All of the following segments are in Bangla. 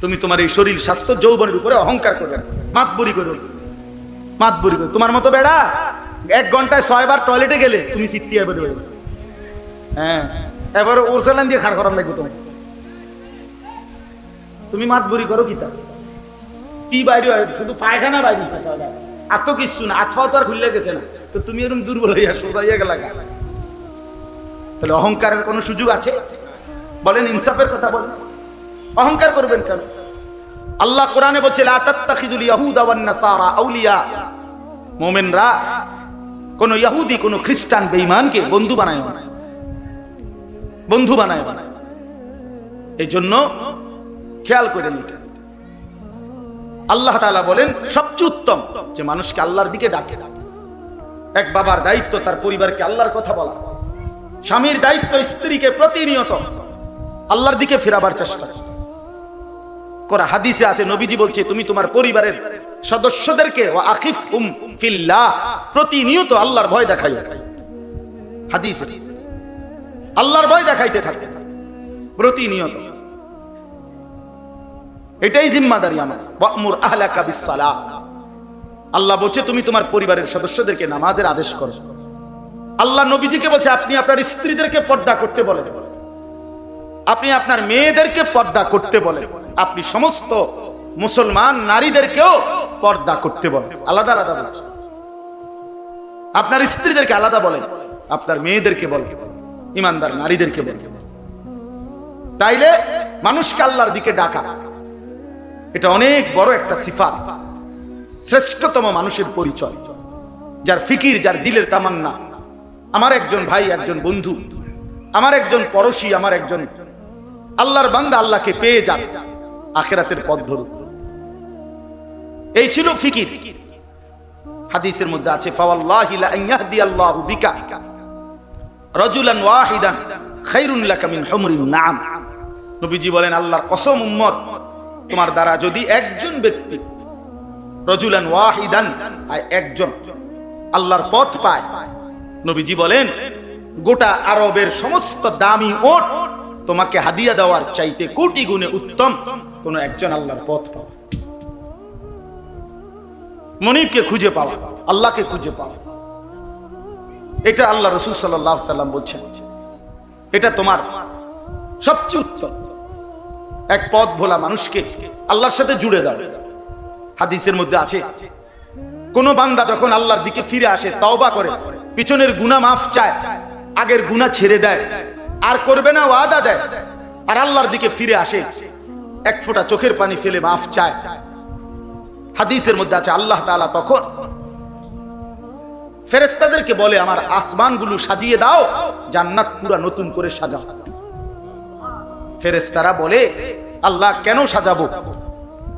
তুমি তোমার এই শরীর স্বাস্থ্য যৌবনের উপরে অহংকার করবে। মাতবুরি করো। মাতবুরি করো। তোমার মতো বেড়া এক ঘন্টায় ছয়বার টয়লেটে গেলে তুমি চিত্তিয়া বেরো হ্যাঁ এবার ওরসালান দিয়ে খার করার লাগবে তোমাকে। তুমি মাতবুরি করো কি তা? কি বাইরে হয়? শুধু পায়খানা বাইরে আর তো কিছু না আত্মাও তো আর খুললে গেছে না। তো তুমি এরকম দুর্বল হইয়া সোজা হইয়া গেলা তাহলে অহংকারের কোনো সুযোগ আছে? বলেন, ইনসাফের কথা বলেন। অহংকার করবেন কেন? আল্লাহ কোরআনে বলছে মুমিনরা, কোন ইহুদি, কোন খ্রিস্টান বেঈমানকে বন্ধু বানায় বন্ধু বানায় না। এই জন্য খেয়াল করেন আল্লাহ তাআলা বলেন, সবচেয়ে উত্তম যে মানুষকে আল্লাহর দিকে ডাকে, এক বাবার দায়িত্ব তার পরিবারকে আল্লাহর কথা বলা, স্বামীর দায়িত্ব স্ত্রীকে প্রতিনিয়ত আল্লাহর দিকে ফেরাবার চেষ্টা। করা হাদিসে আছে, নবীজি বলছে, তুমি তোমার পরিবারের সদস্যদেরকে, ওয়া আখিফহুম ফিল্লাহ, প্রতিনিয়ত আল্লাহর ভয় দেখাই হাদিসে। আল্লাহর ভয় দেখাইতে থাকে। প্রতিনিয়ত। এটাই জিম্মাদারি আমার। আল্লাহ বলছে, তুমি তোমার পরিবারের সদস্যদেরকে নামাজের আদেশ করো। আল্লাহ নবীজিকে বলছে, আপনি আপনার স্ত্রীদেরকে পর্দা করতে বলেন। আপনি আপনার মেয়েদেরকে পর্দা করতে বলেন। আপনি সমস্ত মুসলমান নারীদেরকেও পর্দা করতে বলেন। আলাদা আলাদা আপনার স্ত্রীদেরকে আলাদা বলেন, আপনার মেয়েদেরকে বলেন, ইমানদার নারীদেরকে বলেন। তাইলে মানুষকে আল্লাহর দিকে ডাকা, এটা অনেক বড় একটা সিফাত, শ্রেষ্ঠতম মানুষের পরিচয়, যার ফিকির, যার দিলের তামান্না। আমার একজন ভাই, একজন বন্ধু, আমার একজন পড়োশী, আমার একজন আল্লাহর বান্দা আল্লাহকে পেয়ে যান আখেরাতের পথ ধরুন এই ছিল ফিকির। হাদিসের মধ্যে আছে তোমার দ্বারা যদি একজন ব্যক্তি ওয়াহিদান একজন, আল্লাহর পথ পায়। নবীজি বলেন, গোটা আরবের সমস্ত দামি ওট তোমাকে হাদিয়া দেওয়ার চাইতে কোটি গুণে উত্তম কোন একজন আল্লাহর পথ পাওয়া মনিবকে খুঁজে পাওয়া আল্লাহকে খুঁজে পাওয়া এটা আল্লাহ রসুল সাল্লাহ সাল্লাম বলছেন। এটা তোমার সবচেয়ে উত্তম। এক পথ ভোলা মানুষকে আল্লাহর সাথে জুড়ে দাও। হাদিসের মধ্যে আছে, কোন বান্দা যখন আল্লাহর দিকে ফিরে আসে, তওবা করে, পিছনের গুনাহ মাফ চায়, আগের গুনাহ ছেড়ে দেয় আর করবে না ওয়াদা দেয়। আর আল্লাহর দিকে ফিরে আসে, এক ফোঁটা চোখের পানি ফেলে মাফ চায়। হাদিসের মধ্যে আছে, আল্লাহ তাআলা তখন ফেরেশতাদেরকে বলে, আমার আসমানগুলো সাজিয়ে দাও, জান্নাত পুরা নতুন করে সাজাও। ফেরেশতারা বলে, আল্লাহ কেন সাজাবো?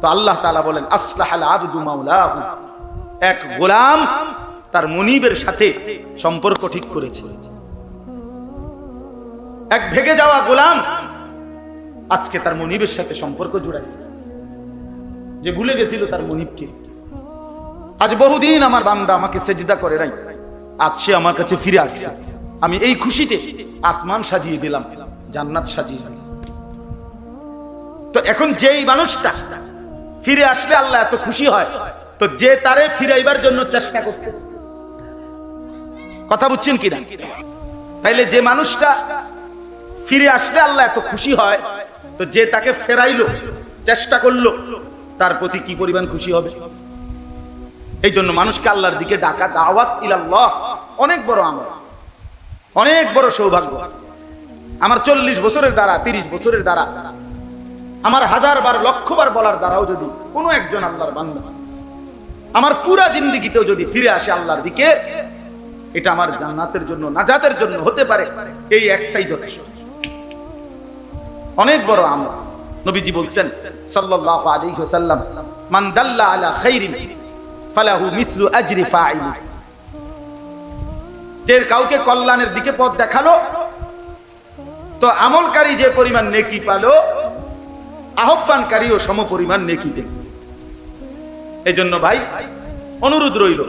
তো আল্লাহ তাআলা বলেন আসলাহাল আবদু মাওলাহু। এক গোলাম তার মনিবের সাথে সম্পর্ক ঠিক করেছে। এক ভেগে যাওয়া গোলাম আজকে তার মনিবের সাথে সম্পর্ক জুড়াইছে। যে ভুলে গেছিল তার মুনিবকে। আজ বহুদিন আমার বান্দা আমাকে সেজদা করে নাই। আজ সে আমার কাছে ফিরে আসছে। আমি এই খুশিতে আসমান সাজিয়ে দিলাম, জান্নাত সাজিয়ে দিলাম। তো এখন যেই মানুষটা ফিরে আসলে আল্লাহ এত খুশি হয়, তো যে তারে ফিরাইবার জন্য চেষ্টা করছে। কথা বুঝছেন কিনা? তাইলে যে মানুষটা ফিরে আসলে আল্লাহ এত খুশি হয়? তো যে তাকে ফেরাইলো, চেষ্টা করল, তার প্রতি কি পরিমাণ খুশি হবে? এই জন্য মানুষকে আল্লাহর দিকে ডাকা দাওয়াত ইলাল্লাহ অনেক বড় আমল, অনেক বড় সৌভাগ্য। আমার চল্লিশ বছরের দ্বারা, তিরিশ বছরের দ্বারা, আমার হাজার বার, লক্ষ বার বলার দ্বারাও যদি কোনো একজন আল্লাহর বান্ধব আমার পুরা জিন্দিগিতেও যদি ফিরে আসে আল্লাহর দিকে, এটা আমার জান্নাতের জন্য, নাজাতের জন্য হতে পারে, এই একটাই যথেষ্ট। অনেক বড় আমরা। নবীজি বলছেন, সাল্লাল্লাহু আলাইহি ওয়াসাল্লাম, মান দাল্লা আলা খাইরিন ফালাহু মিসলু আজরি ফাইল। যে কাউকে কল্যাণের দিকে পথ দেখাল, তো আমলকারী যে পরিমাণ নেকি পালো, আহ্বানকারীও সম পরিমাণ নেকি দেখবে এই জন্য ভাই, অনুরোধ রইল,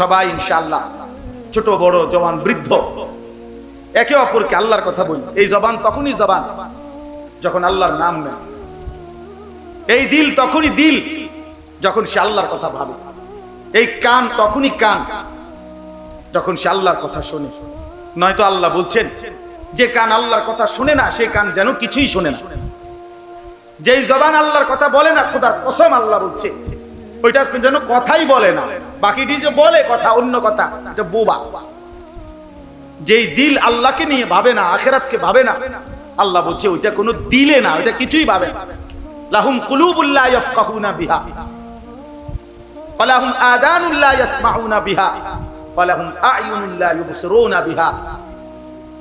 সবাই ইনশাআল্লাহ ছোট, বড় জবান বৃদ্ধ, একে অপরকে আল্লাহর কথা বলি। এই জবান তখনই জবান যখন আল্লাহর নাম নেন এই দিল তখনই দিল, যখন সে আল্লাহর কথা ভাবে। এই কান তখনই কান, যখন সে আল্লাহর কথা শোনে। নয়তো আল্লাহ বলছেন, যে কান আল্লাহর কথা শুনে না, সে কান যেন কিছুই শোনে না। যেই জবান আল্লাহর কথা বলে না, খোদার কসম আল্লাহ বলছে, ওইটা যেন কথাই বলে না। বাকিটি যে বলে কথা, অন্য কথা, এটা বোবা। যেই দিল আল্লাহকে নিয়ে ভাবে না, আখেরাতকে ভাবে না আল্লাহ বলছে, ওইটা কোনো দিলে না, ওইটা কিছুই না। লাহুম কুলুবুল্লাহ ইয়াফকাহুনা বিহা। ওয়ালাহুম আদানুল্লাহ ইয়াসমাউনা বিহা। ওয়ালাহুম আয়ুনুল্লাহ ইউবসিরুনা বিহা।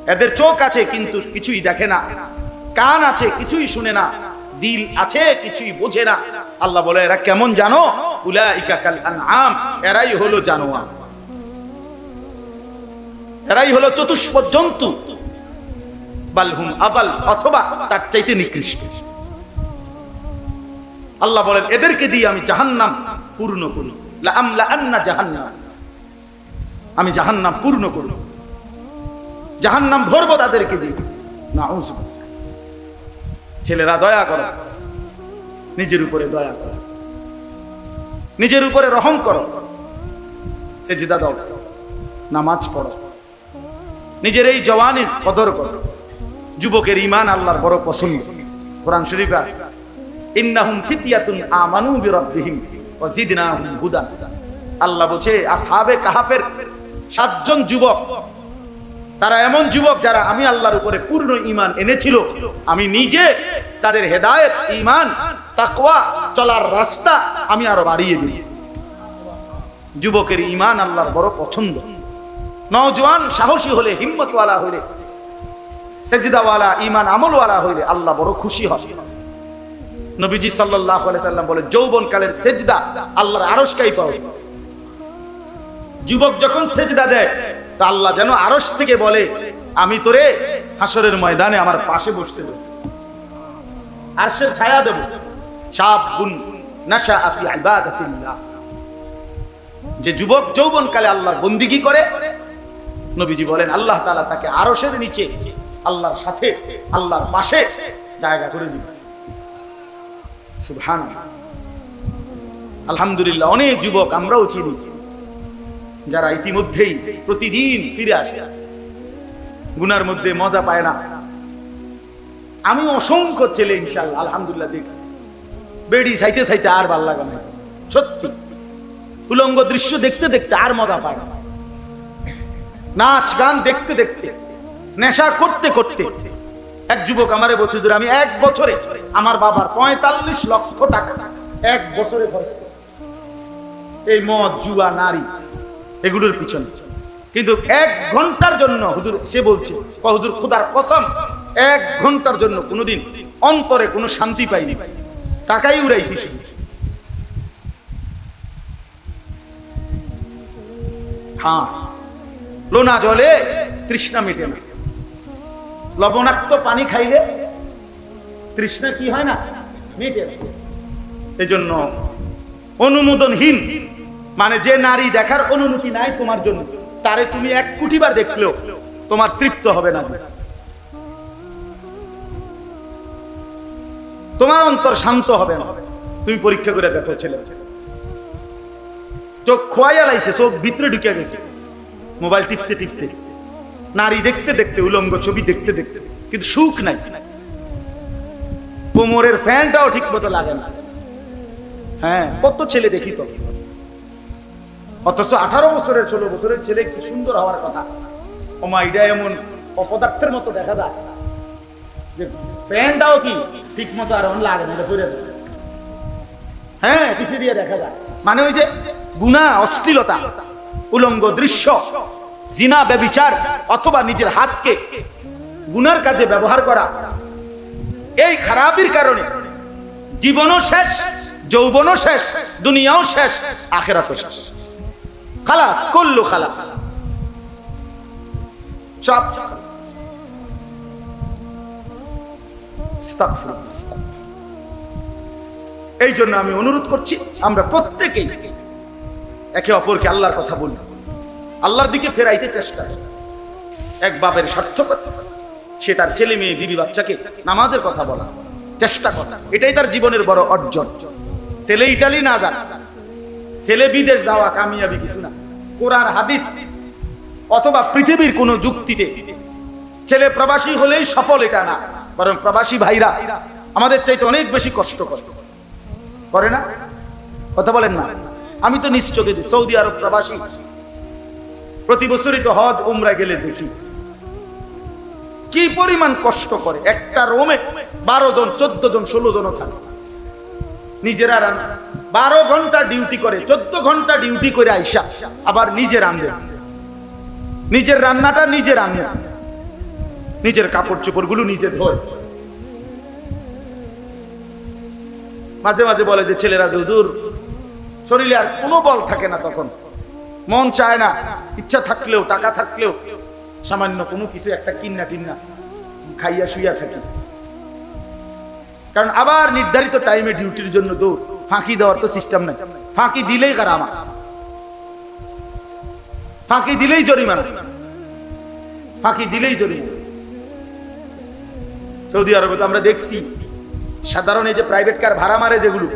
এদের চোখ আছে, কিন্তু কিছুই দেখে না। কান আছে, কিছুই শুনে না। দিল আছে, কিছুই বোঝে না। আল্লাহ বলে, এরা কেমন জানো? উলাইকা কাল আনআম। এরাই হলো জানোয়ার। এরাই হলো চতুষ্পদ জন্তু। বালহুম আবাল অথবা তার চাইতে নিকৃষ্ট। আল্লাহ বলেন, এদেরকে দিয়ে আমি জাহান্নাম পূর্ণ করব। লা আমলা আন্না জাহান্নাম। আমি জাহান্নাম পূর্ণ করব। জাহান্নাম ভরবো তাদেরকে দিয়ে। না ছেলেরা দয়া করো। নিজের উপরে দয়া করো। নিজের উপরে রহম করো। সেজদা দাও। নামাজ পড়ো। নিজের এই জওয়ানির কদর করো। যুবকের ইমান আল্লাহর বড় পছন্দ। কোরআন শরীফে আছে, ইন্নাহুম ফিতিয়াতুন আমানু বিরাব্বিহিম ওয়া জিদনাহুম হুদান আল্লাহ বলছে, আসহাবে কাহাফের সাতজন যুবক, তারা এমন যুবক যারা আমি আল্লাহর উপরে পূর্ণ ইমান এনেছিল, আমি নিজে তাদের হেদায়েত ইমান তাকওয়া চলার রাস্তা আমি আরও বাড়িয়ে দিই। যুবকের ইমান আল্লাহর বড় পছন্দ। নওজোয়ান সাহসী হলে, হিম্মতওয়ালা হলে সেজদাওয়ালা, ঈমান আমলওয়ালা হইলে আল্লাহ বড় খুশি হয় নবীজি আলাইহি সাল্লাম বলে যৌবনকালের সেজদা আল্লাহর আরশকাই পাও। যুবক যখন সেজদা দেয়, তা আল্লাহ যেন আরশ থেকে বলে, আমি তোরে হাসরের ময়দানে আমার পাশে বসতে দেব। আরশের ছায়া দেব। শাবুন নাশা ফি ইবাদাতিল্লাহ। যে যুবক যৌবনকালে আল্লাহর বন্দিগি করে, নবীজি বলেন, আল্লাহ তাআলা তাকে আরশের নিচে আল্লাহর সাথে, আল্লাহর পাশে জায়গা করে দিবেন সুবহান আলহামদুলিল্লাহ, অনেক যুবক আমরাও চিনি, যারা ইতিমধ্যেই প্রতিদিন ফিরে আসে। গুনার মধ্যে মজা পায় না। আমি অসংখ্য ছেলে ইনশাল্লাহ আলহামদুলিল্লাহ দেখছি। বেড়ি চাইতে চাইতে আর ভালো লাগে না। সত্যি। উলঙ্গ দৃশ্য দেখতে দেখতে আর মজা পায় না। নাচ গান দেখতে দেখতে নেশা করতে করতে এক যুবক আমারে বলছে আমি এক বছরে আমার বাবার পঁয়তাল্লিশ লক্ষ টাকা, এক বছরে খরচ এই মদ, জুয়া, নারী, এগুলোর পিছনে। কিন্তু এক ঘণ্টার জন্য হুজুর সে বলছে হুজুর, খুদার কসম, এক ঘণ্টার জন্য কোনোদিন অন্তরে কোনো শান্তি পাইনি। টাকাই উড়াইছি হ্যাঁ লোনা জলে তৃষ্ণা মেটে না। লবণাক্ত পানি খাইলে তৃষ্ণা কি হয় না? মেটে জন্য অনুমোদনহীন মানে যে নারী দেখার অনুমতি নাই তোমার জন্য, তারে তুমি এক কুটিবার দেখলেও তোমার তৃপ্ত হবে না। তোমার অন্তর শান্ত হবে না। তুমি পরীক্ষা করে দেখো ছেলে। চোখ খোয়াইয়া লাইছে, চোখ ভিতরে ঢুকে গেছে। মোবাইল টিপতে টিপতে। নারী দেখতে দেখতে, উলঙ্গ ছবি দেখতে দেখতে, কিন্তু সুখ নাই। কোমরের ফ্যানটাও ঠিক মতো লাগে না। হ্যাঁ কত ছেলে দেখি তো। অথচ আঠারো বছরের, ষোলো বছরের ছেলে কি সুন্দর হওয়ার কথা। ওমা এটা এমন অপদার্থের মতো দেখা যায়। যে প্যান্টটাও কি ঠিক মতো আর লাগে না পরে হ্যাঁ পিছিয়ে দিয়ে দেখা যায়। মানে ওই যে গুণা, অশ্লীলতা, উলঙ্গ দৃশ্য। জিনা ব্যবিচার অথবা নিজের হাতকে গুনার কাজে ব্যবহার করা। এই খারাপির কারণে জীবনও শেষ, যৌবনও শেষ, দুনিয়াও শেষ, আখেরাতও শেষ। খালাস, করল খালাস। আস্তাগফিরুল্লাহ। এই জন্য আমি অনুরোধ করছি, আমরা প্রত্যেকেই একে অপরকে আল্লাহর কথা বলি। আল্লাহর দিকে ফেরাইতে চেষ্টা। এক বাপের সার্থকতা, সে তার ছেলে মেয়ে, বিবি বাচ্চাকে নামাজের কথা বলা। চেষ্টা করা, এটাই তার জীবনের বড় অর্জন। ছেলে ইটালি না যান ছেলে বিদেশ যাওয়া কামিয়াবি কিছু না। কোরআন, হাদিস অথবা পৃথিবীর কোনো যুক্তিতে ছেলে প্রবাসী হলেই সফল এটা না, বরং প্রবাসী ভাইরা আমাদের চাইতে অনেক বেশি কষ্ট করে। করে না? কথা বলেন না। আমি তো নিশ্চয় সৌদি আরব প্রবাসী প্রতি বছরই তো হজ, উমরা গেলে দেখি। কি পরিমাণ কষ্ট করে। একটা রোমে বারো জন, চোদ্দ জন, ষোলো জন থাকে। নিজেরা রান্না বারো ঘণ্টা ডিউটি করে, চোদ্দ ঘণ্টা ডিউটি করে আইসা, আবার নিজে রান্ধে নিজের রান্নাটা নিজে রান্ধে নিজের কাপড় চোপড়গুলো নিজে ধোয়। মাঝে মাঝে বলে যে, ছেলেরা দূর শরীরে আর কোনো বল থাকে না তখন। মন চায় না ইচ্ছা থাকলেও, টাকা থাকলেও, সামান্য কোনো কিছু একটা কিন্না টিন্না খাইয়া শুইয়া থাকি। কারণ আবার নির্ধারিত টাইমে ডিউটির জন্য দৌড়, ফাঁকি দেওয়ার তো সিস্টেম নেই। ফাঁকি দিলেই কার আমার ফাঁকি দিলেই জরিমানা। ফাঁকি দিলেই জরিমানা। সৌদি আরবে তো আমরা দেখছি, সাধারণ এই যে প্রাইভেট কার ভাড়া মারে যেগুলো,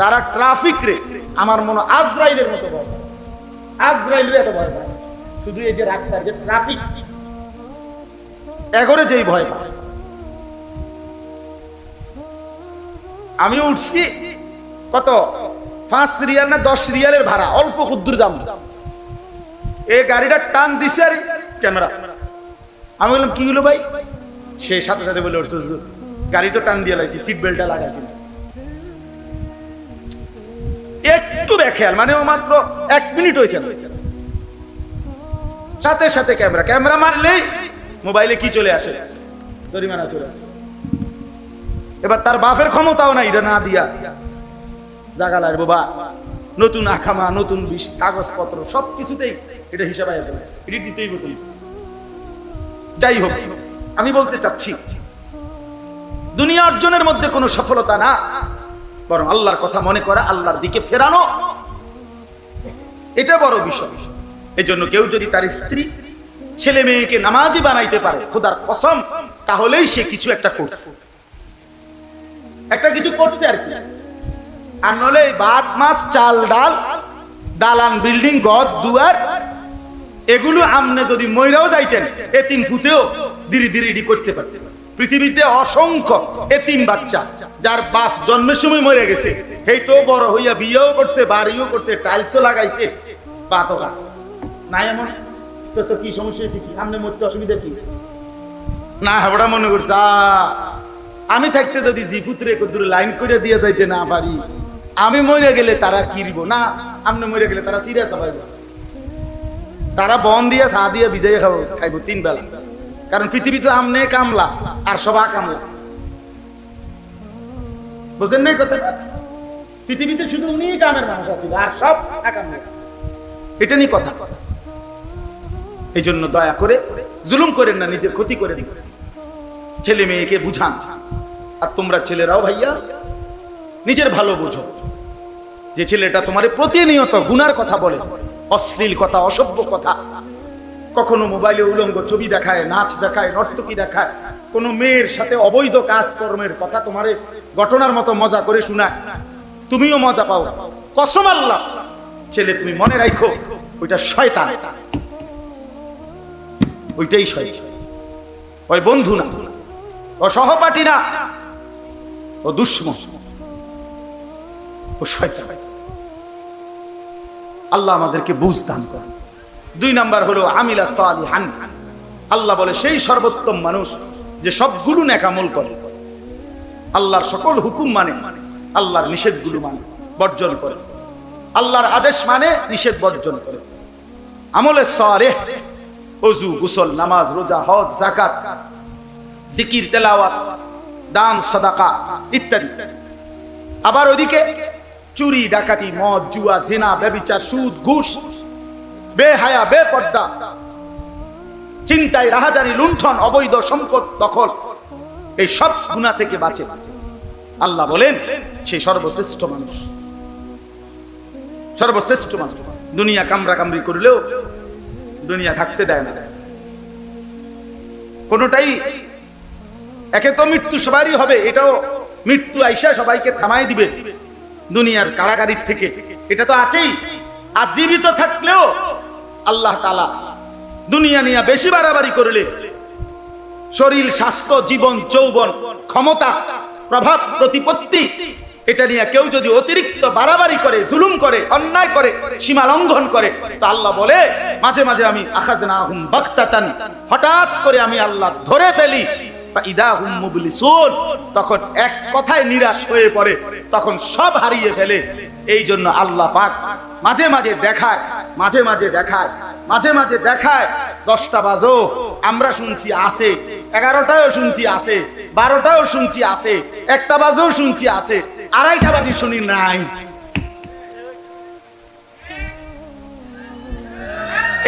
তারা ট্রাফিক রে আমার মনে আজরাইলের মতো পায়। এত ভয় শুধু এই যে যে ট্রাফিক এগরে যেই ভয় আমি উঠছি কত? পাঁচ রিয়াল না দশ রিয়ালের ভাড়া অল্প ক্ষুদ্র যাম এই গাড়িটা টান দিছে আর ক্যামেরা। আমি বললাম কি হলো ভাই? সে সাথে সাথে বলে উঠছে "হুজুর, গাড়ি তো টান দিয়ে লাইছি সিট বেল্টটা লাগাইছি না।" একটু বেখেয়াল মানে ও মাত্র এক মিনিট হয়েছে। সাথে সাথে ক্যামেরা ক্যামেরা মারলেই মোবাইলে কি চলে আসে? জরিমানা চলে এবার তার বাপের ক্ষমতাও নাই এটা না দিয়া। জাগালার বাবা নতুন আখামা, নতুন কাগজপত্র সব কিছুতেই এটা হিসাবে আসবে এটি দিতেই হতো যাই হোক, আমি বলতে চাচ্ছি, দুনিয়া অর্জনের মধ্যে কোনো সফলতা না। বরং আল্লাহর কথা মনে করা আল্লাহর দিকে ফেরানো। এটা বড় বিষয়। এই জন্য কেউ যদি তার স্ত্রী ছেলে মেয়েকে নামাজি বানাইতে পারে, খোদার কসম, তাহলেই সে কিছু একটা করছে। একটা কিছু করছে আর কি। আর নলে ভাত মাছ, চাল, ডাল, দালান, বিল্ডিং, গদ, দুয়ার, এগুলো আমনে যদি ময়রাও যাইতেন এ তিন ফুতেও ধীরে ধীরে করতে পারতেন। পৃথিবীতে অসংখ্য এতিম বাচ্চা যার বাপ জন্মের সময় মরে গেছে। এই তো বড় হইয়া বিয়েও করছে, বাড়িও করছে টাইলসও লাগাইছে। পাতো গা নাই এমন তো তো কি সমস্যা হয়েছে কি? সামনে মরতে অসুবিধা কি? না হাবড়া মনে করছে আমি থাকতে যদি জিফুতরে কদ্দুর লাইন করে দিয়ে যাইতে না পারি, আমি মরে গেলে তারা কিরব না আমনে মরে গেলে তারা সিরিয়াস যাবে। তারা বন দিয়ে চা দিয়ে ভিজাই খাব, খাইব তিন বেলা। কারণ পৃথিবীতে আমনে কামলা আর সবা কামলা বুঝেন নাই কথা? পৃথিবীতে শুধু উনি কামের মানুষ আছে আর সব এটা নিয়ে কথা। এই জন্য দয়া করে, জুলুম করেন না, নিজের ক্ষতি করে ছেলে মেয়েকে বুঝান। আর তোমরা ছেলেরাও ভাইয়া, নিজের ভালো বুঝো। যে ছেলেটা তোমার প্রতিনিয়ত গুনার কথা বলে, অশ্লীল কথা, অসভ্য কথা কখনো মোবাইলে উলঙ্গ ছবি দেখায়, নাচ দেখায়, নর্তকী দেখায়। কোনো মেয়ের সাথে অবৈধ কাজকর্মের কথা তোমারে ঘটনার মতো মজা করে শোনায়। তুমিও মজা পাও। কসম আল্লাহ! ছেলে, তুমি মনে রাখো ওইটা শয়তান। ওইটাই শয়তান। ওই বন্ধু না, ও সহপাঠী না, ও দুশ্মন। ও শয়তান। আল্লাহ আমাদেরকে বুঝ দান। দুই নাম্বার হলো আমিলা সালিহান। আল্লাহ বলে, সেই সর্বোত্তম মানুষ যে সবগুলো নেকামল করে, আল্লাহর সকল হুকুম মানে মানে আল্লাহর নিষেধগুলো মানে বর্জন করে। আল্লাহর আদেশ মানে নিষেধ বর্জন করে। আমলে সারেহ অজু গুসল, নামাজ, রোজা, হজ জাকাত জিকির, তেলাওয়াত, দান, সাদাকা ইত্যাদি। আবার ওদিকে চুরি, ডাকাতি, মদ, জুয়া, জেনা, ব্যবিচার, সুদ, ঘুষ বেহায়া, বেপর্দা, চিন্তায় রাহাজানি লুণ্ঠন, অবৈধ সম্পদ দখল, এই সব গুণা থেকে বাঁচে। আল্লাহ বলেন সেই সর্বশ্রেষ্ঠ মানুষ। সর্বশ্রেষ্ঠ মানুষ। দুনিয়া কামরা কামড়ি করলেও দুনিয়া থাকতে দেয় না। কোনোটাই একে তো মৃত্যু সবারই হবে, এটাও মৃত্যু আইসা সবাইকে থামাই দিবে। দুনিয়ার কারাগারির থেকে, এটা তো আছেই। আর জীবিত থাকলেও আল্লাহ তালা দুনিয়া নিয়ে বেশি বাড়াবাড়ি করলে শরীর, স্বাস্থ্য, জীবন, যৌবন, ক্ষমতা, প্রভাব, প্রতিপত্তি, এটা নিয়ে কেউ যদি অতিরিক্ত বাড়াবাড়ি করে, জুলুম করে, অন্যায় করে, সীমা লঙ্ঘন করে, তো আল্লাহ বলে, মাঝে মাঝে আমি বাগতাতান। হঠাৎ করে আমি আল্লাহ ধরে ফেলি তখন এক কথায় নিরাশ হয়ে পড়ে, তখন সব হারিয়ে ফেলে। এই জন্য আল্লাহ পাক মাঝে মাঝে দেখায়, মাঝে মাঝে দেখায়, মাঝে মাঝে দেখায়, দশটা বাজো, আমরা শুনছি আসে এগারোটাও শুনছি আসে বারোটাও শুনছি আসে একটা বাজেও শুনছি আছে, আড়াইটা বাজে শুনি নাই।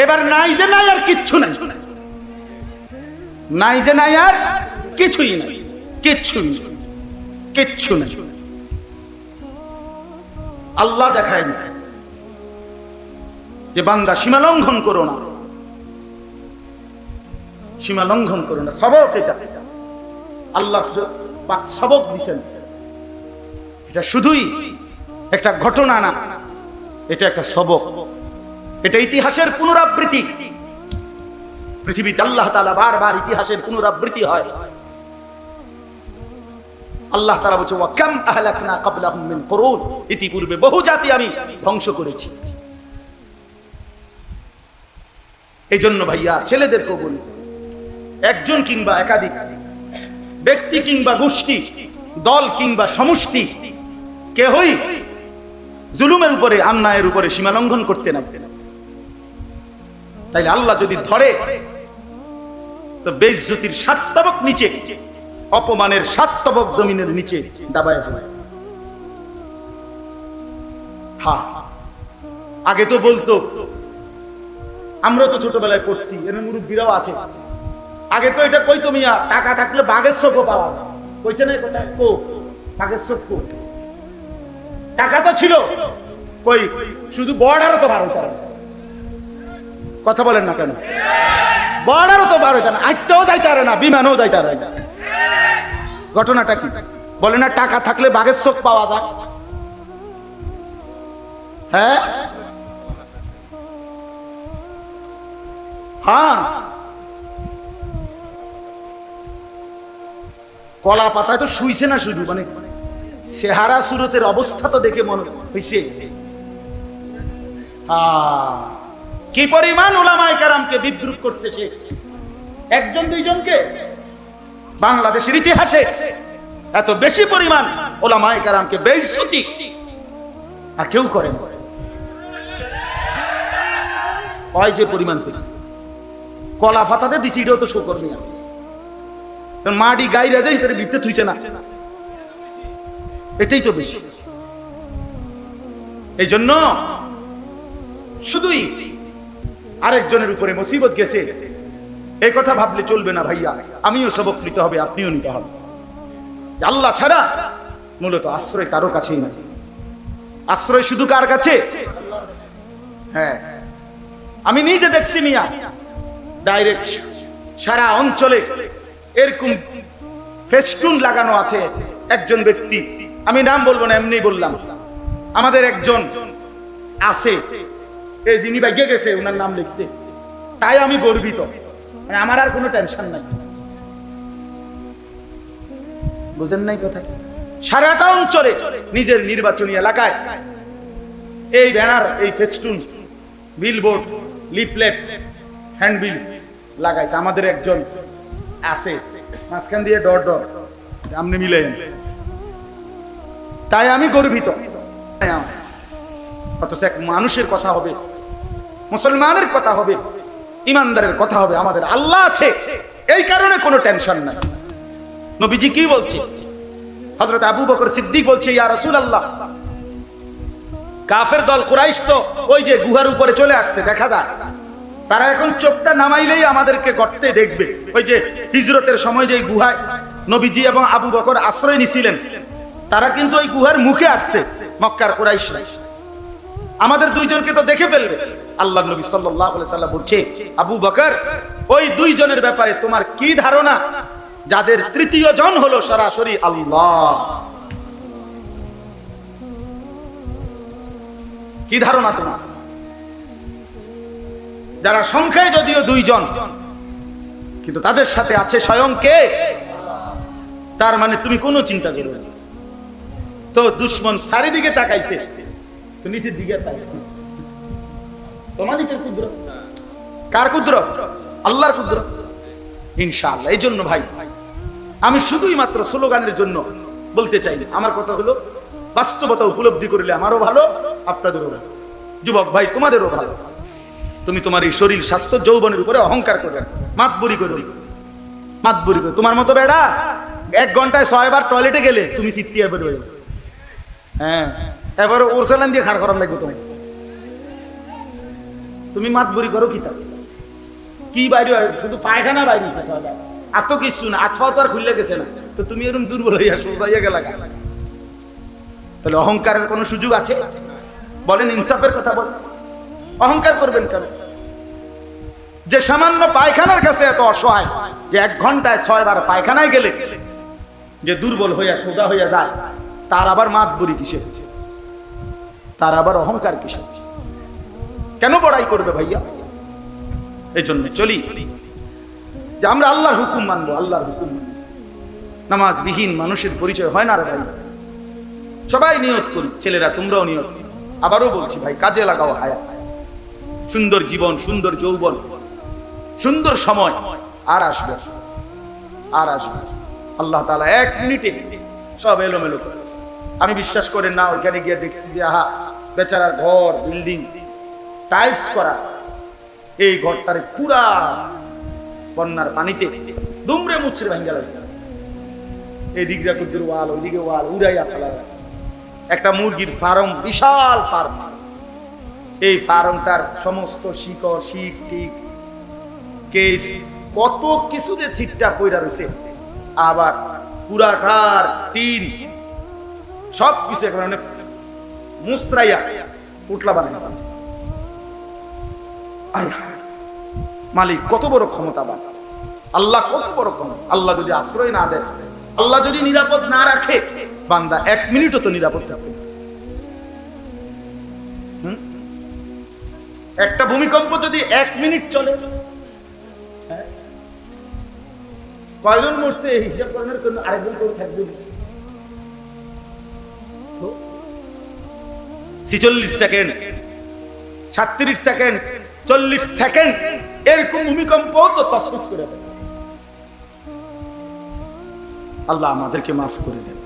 এবার নাই যে নাই আর কিচ্ছু নাই। নাই যে নাই আর কিছুই নাই, কিচ্ছু নেই কিচ্ছু নেই। আল্লাহ দেখায় দিছে। যে বান্দা সীমা লঙ্ঘন করো না। সীমা লঙ্ঘন করো না। সবক এটা। আল্লাহ সবক দিছেন। এটা শুধুই একটা ঘটনা না। এটা একটা সবক। এটা ইতিহাসের পুনরাবৃত্তি। পৃথিবীতে আল্লাহ তাআলা বারবার ইতিহাসের পুনরাবৃত্তি হয়। আল্লাহ তাআলা বলছে, ওয়া কাম আহলাকনা ক্বাবলাহুম মিন কুরুন? ইতিপূর্বে বহু জাতি আমি ধ্বংস করেছি। এই জন্য ভাইয়া, ছেলেদেরকেও বলি, একজন কিংবা একাধিক ব্যক্তি কিংবা গোষ্ঠী, দল কিংবা সমষ্টি, কেহই জুলুমের উপরে, অন্যায়ের উপরে সীমা লঙ্ঘন করতে না তাইলে আল্লাহ যদি ধরে, তো বেজ্জতির সাতবক নিচে অপমানের সাতবক জমিনের নিচে দাবায় হা, আগে তো বলতো, আমরা তো ছোটবেলায় পড়ছি এর মুরব্বীরাও আছে। আগে তো এটা কইতো মিয়া, টাকা থাকলে বাঘের চোখও পাওয়া কইছে না কো, বাঘের চোখ কো? টাকা তো ছিল। কই, শুধু বর্ডারও তো না। কথা বলেন না কেন? বর্ডারও তো না, আটটাও যাইতে পারে না, বিমানও যাইতে পারে না। ঘটনাটা কি? বলে না, টাকা থাকলে বাঘের চোখ পাওয়া যায়। হ্যাঁ? হ্যাঁ। কলা পাতায় তো শুইছে না শুধু মানে চেহারা সুরতের অবস্থা তো দেখে মনে হয়েছে হ্যাঁ। কি পরিমাণ ওলামায় কারামকে বিদ্রুপ করছে সে? একজন, দুইজনকে? বাংলাদেশের ইতিহাসে এত বেশি পরিমাণ ওলামায় কারামকে বেইজ্জতি আর কেউ করে না। হয় যে পরিমাণ পেয়েছে কলা ফাতাতে দিছি, এটাও তো নিয়ে তোর মাটি গাই রাজাই তার ভিতরে থুইছে না। এটাই তো বেশি। এই জন্য শুধুই আরেকজনের উপরে মুসিবত গেছে। এই কথা ভাবলে চলবে না ভাইয়া। আমিও সবক নিতে হবে, আপনিও নিতে হবে। আল্লাহ ছাড়া মূলত আশ্রয় কারও কাছেই না আশ্রয় শুধু কার কাছে? হ্যাঁ। আমি নিজে দেখছি মিয়া। ডাইরেক্ট সারা অঞ্চলে এরকম ফেস্টুন লাগানো আছে একজন ব্যক্তি। আমি নাম বলব না এমনি বললাম। আমাদের একজন আছে। এই যিনি বাইকে গেছে, ওনার নাম লিখছে। তাই আমি গর্বিত। মানে আমার আর কোনো টেনশন নাই। বুঝেন নাই কথা? সারাটা অঞ্চলে নিজের নির্বাচনী এলাকায় এই ব্যানার, এই ফেস্টুন বিলবোর্ড লিফলেট হ্যান্ডবিল লাগাইছে। আমাদের একজন আছে, মাঝখান দিয়ে ডর ডর আপনি মিলে। তাই আমি গর্বিত। অথচ এক মানুষের কথা হবে, মুসলমানের কথা হবে। ইমানদারের কথা হবে আমাদের। আল্লাহ আছে। এই কারণে কোনো টেনশন নাই। নবীজি কি বলছে? হজরত আবু বকর সিদ্দিক বলছে, ইয়া রসুল আল্লাহ কাফের দল কুরাইশ তো ওই যে গুহার উপরে চলে আসছে, দেখা যায়। তারা এখন চোখটা নামাইলেই আমাদেরকে গর্তে দেখবে। ওই যে হিজরতের সময় যে গুহায় নবীজি এবং আবু বকর আশ্রয় নিছিলেন, তারা কিন্তু ওই গুহার মুখে আসছে, মক্কার কুরাইশ আমাদের দুইজনকে তো দেখে ফেলবে। আল্লাহ নবী সাল্লাম বলছে, আবু বকর, ওই দুইজনের ব্যাপারে তোমার কি ধারণা? যাদের তৃতীয় জন হলো সরাসরি আল্লাহ। কি ধারণা তোমার? যারা সংখ্যায় যদিও দুইজন, কিন্তু তাদের সাথে আছে স্বয়ং কে? তার মানে তুমি কোনো চিন্তা করবে তো দুশ্মন চারিদিকে তাকাইছে। কার আল্লাহর এই জন্য ভাই, আমি শুধুই মাত্র স্লোগানের জন্য বলতে চাই আমার কথা হলো, বাস্তবতা উপলব্ধি করলে আমারও ভালো, আপনাদেরও ভালো। যুবক ভাই, তোমাদেরও ভালো। তুমি তোমার এই শরীর, স্বাস্থ্য, যৌবনের উপরে অহংকার করবে মাতবুরি করবে মাতবুরি করবে তোমার মতো বেড়া, এক ঘন্টায় ছয়বার টয়লেটে গেলে তুমি চিত্তিয়া বেরোবে হ্যাঁ। এবার ওরসালান দিয়ে খার করার লাগবে তোমার তুমি মাতবুরি করো কি তা? কি বাইরে শুধু পায়খানা বাইরে আর তো কিছু না, আজ তো আর খুললে গেছে না। তো তুমি এরকম দুর্বল হইয়া সোজাইয়া গেলা তাহলে অহংকারের কোনো সুযোগ আছে? বলেন, ইনসাফের কথা বলেন। অহংকার করবেন কেন? যে সামান্য পায়খানার কাছে এত অসহায়, যে এক ঘন্টায় ছয় বার পায়খানায় গেলে যে দুর্বল হইয়া সোজা হইয়া যায়, তার আবার মাত বুড়ি কিসে তার আবার অহংকার কিসে কেন বড়াই করবে ভাইয়া? এই জন্য চলি। যে আমরা আল্লাহর হুকুম মানবো, আল্লাহর হুকুম মানবো। নামাজ বিহীন মানুষের পরিচয় হয় না রে ভাই। সবাই নিয়ত করি, ছেলেরা তোমরাও নিয়ত। আবারও বলছি ভাই, কাজে লাগাও হায়া সুন্দর জীবন, সুন্দর যৌবন, সুন্দর সময়, আর আসবে আর আসবে আল্লাহ তাআলা এক মিনিটে সব এলোমেলো করে আমি বিশ্বাস করে না, ওইখানে গিয়ে দেখছি যে, আহা বেচারার ঘর, বিল্ডিং, টাইলস করা। এই ঘরটারে পুরা বন্যার পানিতে দুমড়ে মুচড়ে ভাঙ্গা লাগছে। এদিকে কুদ্দুর ওয়াল, ওইদিকে ওয়াল উড়াইয়া ফেলা যাচ্ছে একটা মুরগির ফার্ম, বিশাল ফার্ম। এই ফার্মটার সমস্ত শিকড়, শিক, টিক, কেস, কত কিছু যে ছিটটা পইরা রয়েছে আবার পুরাটার টিন সব কিছু এখন মুসরাইয়া পুটলা বানাই। মালিক কত বড় ক্ষমতাবান আল্লাহ কত বড় ক্ষমতা আল্লাহ যদি আশ্রয় না দেয় আল্লাহ যদি নিরাপদ না রাখে, বান্দা এক মিনিটও তো নিরাপদ থাকবে না। একটা ভূমিকম্প যদি এক মিনিট চলে হ্যাঁ? কয়জন মরছে হিসাব করানোর জন্য আরেকজন করে থাকবে ছিচল্লিশ সেকেন্ড, সাতত্রিশ সেকেন্ড, চল্লিশ সেকেন্ড, এরকম ভূমিকম্প তো তসমস করে আল্লাহ আমাদেরকে মাফ করে দেন।